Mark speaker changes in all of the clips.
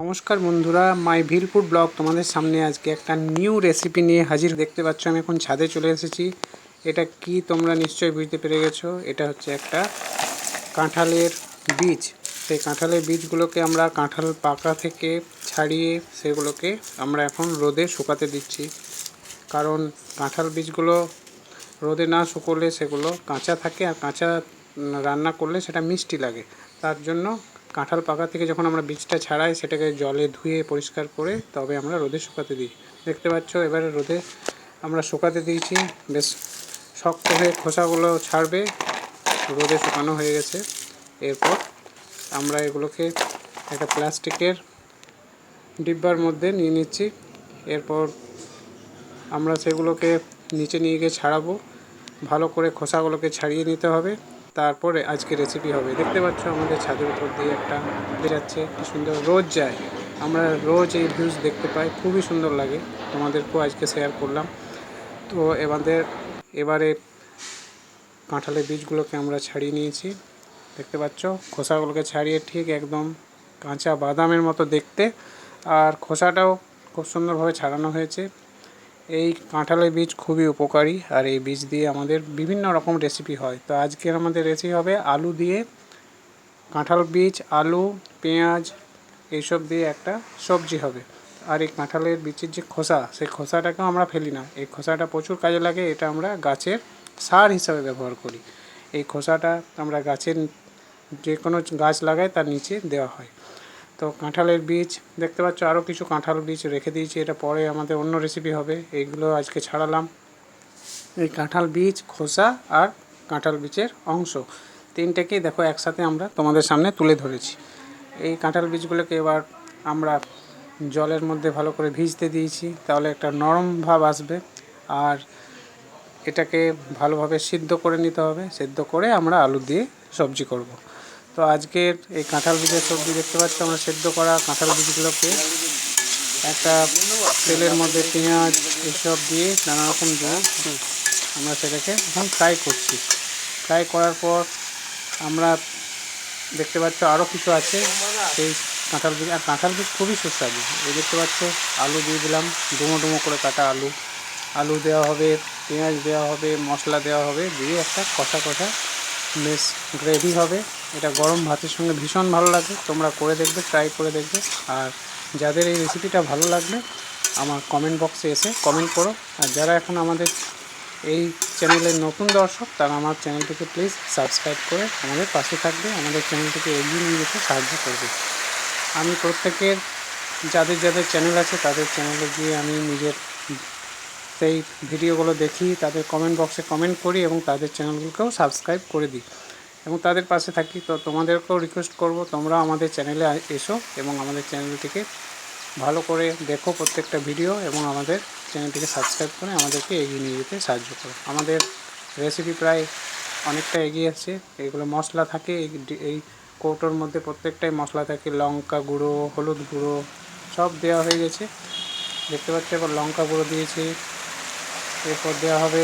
Speaker 1: নমস্কার বন্ধুরা, মাই ভিলফুড ব্লগ তোমাদের সামনে আজকে একটা নিউ রেসিপি নিয়ে হাজির। দেখতে পাচ্ছ আমি এখন ছাদে চলে এসেছি। এটা কি তোমরা নিশ্চয়ই বুঝতে পেরে গেছো? এটা হচ্ছে একটা কাঁঠালের বীজ। সেই কাঁঠালের বীজগুলোকে আমরা কাঁঠাল পাকা থেকে ছাড়িয়ে সেগুলোকে আমরা এখন রোদে শুকাতে দিচ্ছি। কারণ কাঁঠাল বীজগুলো রোদে না শুকোলে সেগুলো কাঁচা থাকে আর কাঁচা রান্না করলে সেটা মিষ্টি লাগে। তার জন্য কাঁঠাল পাকা থেকে যখন আমরা বীজটা ছাড়াই, সেটাকে জলে ধুয়ে পরিষ্কার করে তবে আমরা রোদে শুকাতে দিই। দেখতে পাচ্ছ, এবারে রোদে আমরা শুকাতে দিয়েছি। বেশ শক্ত হয়ে খোসাগুলো ছাড়বে, রোদে শুকানো হয়ে গেছে। এরপর আমরা এগুলোকে একটা প্লাস্টিকের ডিব্বার মধ্যে নিয়ে নিচ্ছি। এরপর আমরা সেগুলোকে নিচে নিয়ে গিয়ে ছাড়াবো। ভালো করে খোসাগুলোকে ছাড়িয়ে নিতে হবে। তারপরে আজকে রেসিপি হবে। দেখতে পাচ্ছ আমাদের ছাদের উপর দিয়ে একটা যাচ্ছে। কি সুন্দর রোজ যায়। আমরা রোজ এই ভিউজ দেখতে পাই। খুবই সুন্দর লাগে। তোমাদেরকেও আজকে শেয়ার করলাম। তো এবারে এবারে কাঁঠালের বীজগুলোকে আমরা ছাড়িয়ে নিয়েছি। দেখতে পাচ্ছ, খোসাগুলোকে ছাড়িয়ে ঠিক একদম কাঁচা বাদামের মতো দেখতে। আর খোসাটাও খুব সুন্দরভাবে ছাড়ানো হয়েছে। এই কাঁঠালের বীজ খুবই উপকারী আর এই বীজ দিয়ে আমাদের বিভিন্ন রকম রেসিপি হয়। তো আজকের আমাদের রেসিপি হবে আলু দিয়ে কাঁঠাল বীজ, আলু, পেঁয়াজ, এইসব দিয়ে একটা সবজি হবে। আর এই কাঁঠালের বীজের যে খোসা, সেই খোসাটাকেও আমরা ফেলি না। এই খোসাটা প্রচুর কাজে লাগে, এটা আমরা গাছের সার হিসাবে ব্যবহার করি। এই খোসাটা আমরা গাছের যে কোনো গাছ লাগাই, তার নিচে দেওয়া হয়। তো কাঁঠালের বীজ, দেখতে পাচ্ছ আরও কিছু কাঁঠাল বীজ রেখে দিয়েছি, এটা পরে আমাদের অন্য রেসিপি হবে, এইগুলো আজকে ছাড়ালাম। এই কাঁঠাল বীজ, খোসা আর কাঁঠাল বীজের অংশ তিনটেকেই দেখো একসাথে আমরা তোমাদের সামনে তুলে ধরেছি। এই কাঁঠাল বীজগুলোকে এবার আমরা জলের মধ্যে ভালো করে ভিজতে দিয়েছি, তাহলে একটা নরম ভাব আসবে, আর এটাকে ভালোভাবে সিদ্ধ করে নিতে হবে, সিদ্ধ করে আমরা আলু দিয়ে সবজি করব। তো আজকের এই কাঁঠাল বীজের সবজি দেখতে পাচ্ছ আমরা সেদ্ধ করা কাঁঠাল বীজগুলোকে। একটা তেলের মধ্যে পেঁয়াজ এসব দিয়ে নানা রকম দিয়ে আমরা সেটাকে এখন ফ্রাই করছি। ফ্রাই করার পর আমরা দেখতে পাচ্ছ আরও কিছু আছে। সেই কাঁঠাল বীজ, আর কাঁঠাল বীজ খুবই সুস্বাদু। এই দেখতে পাচ্ছ, আলু দিয়ে দিলাম, ডুমো ডুমো করে কাটা আলু। আলু দেওয়া হবে, পেঁয়াজ দেওয়া হবে, মশলা দেওয়া হবে, দিয়ে একটা কষা কষা বেশ গ্রেভি হবে। এটা গরম ভাতের সঙ্গে ভীষণ ভালো লাগে। তোমরা করে দেখবে ট্রাই করে দেখবে। আর যাদের এই রেসিপিটা ভালো লাগবে, আমার কমেন্ট বক্সে এসে কমেন্ট করো। আর যারা এখন আমাদের এই চ্যানেলের নতুন দর্শক, তারা আমার চ্যানেলটিকে প্লিজ সাবস্ক্রাইব করে আমাদের পাশে থাকবে। আমাদের চ্যানেলটিকে এগিয়ে নিয়ে যেতে সাহায্য করবে। আমি প্রত্যেকের, যাদের যাদের চ্যানেল আছে, তাদের চ্যানেলে গিয়ে আমি নিজের সেই ভিডিওগুলো দেখি, তাদের কমেন্ট বক্সে কমেন্ট করি এবং তাদের চ্যানেলগুলোকেও সাবস্ক্রাইব করে দিই। এবং তাদের পাশে থাকি, তো তোমাদেরকেও রিকোয়েস্ট করব, তোমরা আমাদের চ্যানেলে এসো এবং আমাদের চ্যানেলটিকে ভালো করে দেখো প্রত্যেকটা ভিডিও এবং আমাদের চ্যানেলটিকে সাবস্ক্রাইব করে আমাদেরকে এগিয়ে নিয়ে যেতে সাহায্য করো। আমাদের রেসিপি প্রায় অনেকটা এগিয়ে আছে, এগুলো মশলা থাকে, এই এই কৌটোর মধ্যে প্রত্যেকটাই মশলা থাকে, লঙ্কা গুঁড়ো, হলুদ গুঁড়ো, সব দেওয়া হয়ে গেছে। দেখতে পাচ্ছ, এবার লঙ্কা গুঁড়ো দিয়েছি, এরপর দেওয়া হবে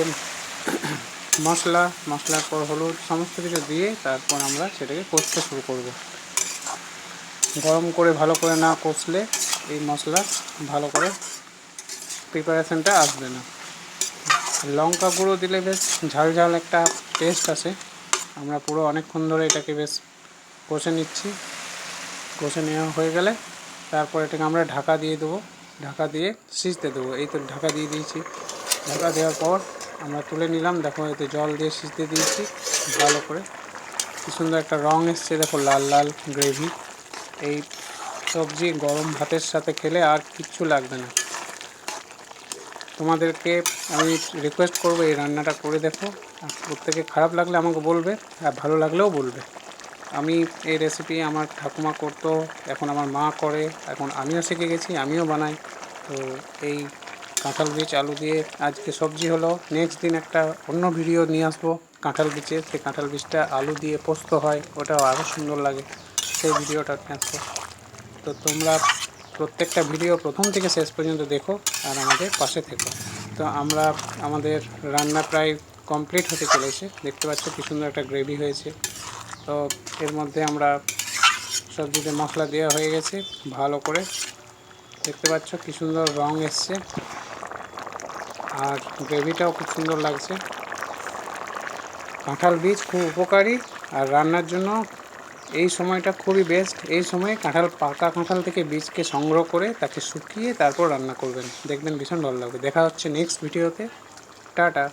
Speaker 1: মশলা, মশলার পর হলুদ, সমস্ত কিছু দিয়ে তারপর আমরা সেটাকে কষতে শুরু করব। গরম করে ভালো করে না কষলে এই মশলা ভালো করে প্রিপারেশানটা আসবে না। লঙ্কা গুঁড়ো দিলে বেশ ঝাল ঝাল একটা টেস্ট আসে। আমরা পুরো অনেকক্ষণ ধরে এটাকে বেশ কষে নিচ্ছি। কষে নেওয়া হয়ে গেলে তারপর এটাকে আমরা ঢাকা দিয়ে দেবো। ঢাকা দিয়ে সিজতে দেবো। এই তো ঢাকা দিয়ে দিয়েছি। ঢাকা দেওয়ার পর আমরা তুলে নিলাম। দেখো, এতে জল দিয়ে সিজতে দিয়েছি। ভালো করে। কি সুন্দর একটা রং এসছে। দেখো, লাল লাল গ্রেভি। এই সবজি গরম ভাতের সাথে খেলে আর কিচ্ছু লাগবে না। তোমাদেরকে আমি রিকোয়েস্ট করব এই রান্নাটা করে দেখো। আর প্রত্যেকে খারাপ লাগলে আমাকে বলবে, আর ভালো লাগলেও বলবে। আমি এই রেসিপি আমার ঠাকুমা করতো, এখন আমার মা করে, এখন আমিও শিখে গেছি, আমিও বানাই। তো এই কাঁঠাল বীজ, আলু দিয়ে আজকে সবজি হলো। নেক্সট দিন একটা অন্য ভিডিও নিয়ে আসব কাঁঠাল বীজে। সেই কাঁঠাল বীজটা আলু দিয়ে পোস্ত হয়, ওটাও আরও সুন্দর লাগে। সেই ভিডিওটা নিয়ে আসব তো তোমরা প্রত্যেকটা ভিডিও প্রথম থেকে শেষ পর্যন্ত দেখো আর আমাদের পাশে থেকো। তো আমরা, আমাদের রান্না প্রায় কমপ্লিট হতে চলেছে। দেখতে পাচ্ছ কি সুন্দর একটা গ্রেভি হয়েছে। তো এর মধ্যে আমরা সবজিতে মশলা দেওয়া হয়ে গেছে ভালো করে। দেখতে পাচ্ছ কি সুন্দর রং এসছে। আর গ্রেভিটাও খুব সুন্দর লাগছে। কাঁঠাল বীজ খুব উপকারী আর রান্নার জন্য এই সময়টা খুবই বেস্ট এই সময় কাঁঠাল, পাকা কাঁঠাল থেকে বীজকে সংগ্রহ করে তাকে শুকিয়ে তারপর রান্না করবেন। দেখবেন ভীষণ ভালো লাগবে। দেখা হচ্ছে নেক্সট ভিডিওতে টাটা।